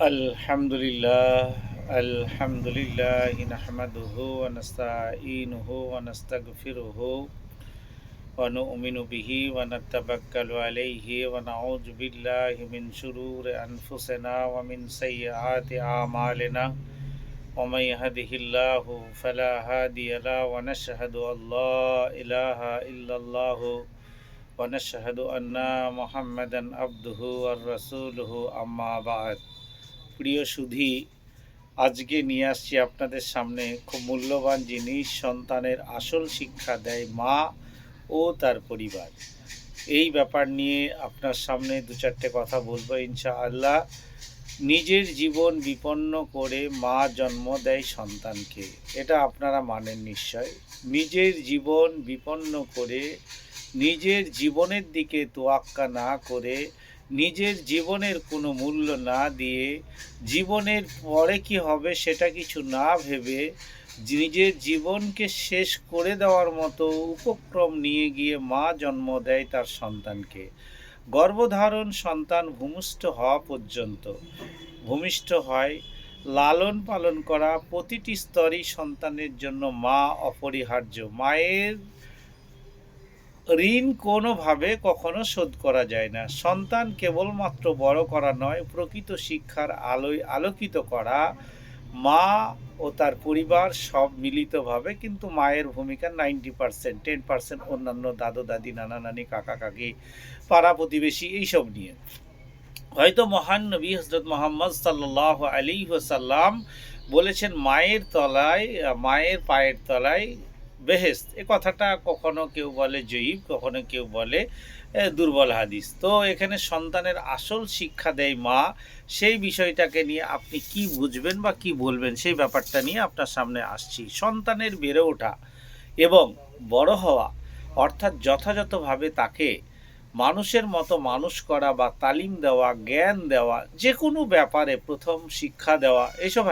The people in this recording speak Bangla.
الحمد لله الحمد لله نحمده ونستعينه ونستغفره ونؤمن به ونتوكل عليه ونعوذ بالله من شرور أنفسنا ومن سيئات أعمالنا. ومن يهده الله فلا هادي له ونشهد أن لا إله إلا الله ونشهد أن محمدا عبده ورسوله أما بعد. প্রিয় সুধি, আজকে নিয়ে আসছি আপনাদের সামনে খুব মূল্যবান জিনিস, সন্তানের আসল শিক্ষা দেয় মা ও তার পরিবার। এই ব্যাপার নিয়ে আপনার সামনে দু চারটে কথা বলব ইনশাআল্লাহ। নিজের জীবন বিপন্ন করে মা জন্ম দেয় সন্তানকে, এটা আপনারা মানেন নিশ্চয়। নিজের জীবন বিপন্ন করে নিজের জীবনের দিকে তোয়াক্কা না করে নিজের জীবনের কোনো মূল্য না দিয়ে জীবনের পরে কি হবে সেটা কিছু না ভেবে নিজের জীবনকে শেষ করে দেওয়ার মতো উপক্রম নিয়ে গিয়ে মা জন্ম দেয় তার সন্তানকে। গর্ভধারণ সন্তান ভূমিষ্ঠ হওয়া পর্যন্ত। ভূমিষ্ঠ হয়, লালন পালন করা প্রতিটি স্তরেই সন্তানের জন্য মা অপরিহার্য। মায়ের ঋণ কোনোভাবে কখনো শোধ করা যায় না। সন্তান কেবলমাত্র বড় করা নয়, প্রকৃত শিক্ষার আলোয় আলোকিত করা। মা ও তার পরিবার সব মিলিতভাবে কিন্তু মায়ের ভূমিকা নাইনটি পার্সেন্ট, টেন পার্সেন্ট অন্যান্য দাদু দাদি নানা নানি কাকা কাকি পাড়া প্রতিবেশী এইসব নিয়ে। হয়তো মহান নবী হজরত মোহাম্মদ সাল্লাহ আলী সাল্লাম বলেছেন, মায়ের তলায়, মায়ের পায়ের তলায় বেহেস্ত এ কথাটা কখনো কেউ বলে জয়ীব, কখনো কেউ বলে দুর্বল হাদিস। তো এখানে সন্তানের আসল শিক্ষা দেয় মা। সেই বিষয়টাকে নিয়ে আপনি কি বুঝবেন বা কি বলবেন সেই ব্যাপারটা নিয়ে আপনার সামনে আসছি। সন্তানের বেড়ে ওঠা এবং বড় হওয়া, অর্থাৎ যথাযথভাবে তাকে মানুষের মতো মানুষ করা বা তালিম দেওয়া, জ্ঞান দেওয়া যে কোনো ব্যাপারে প্রথম শিক্ষা দেওয়া, এসব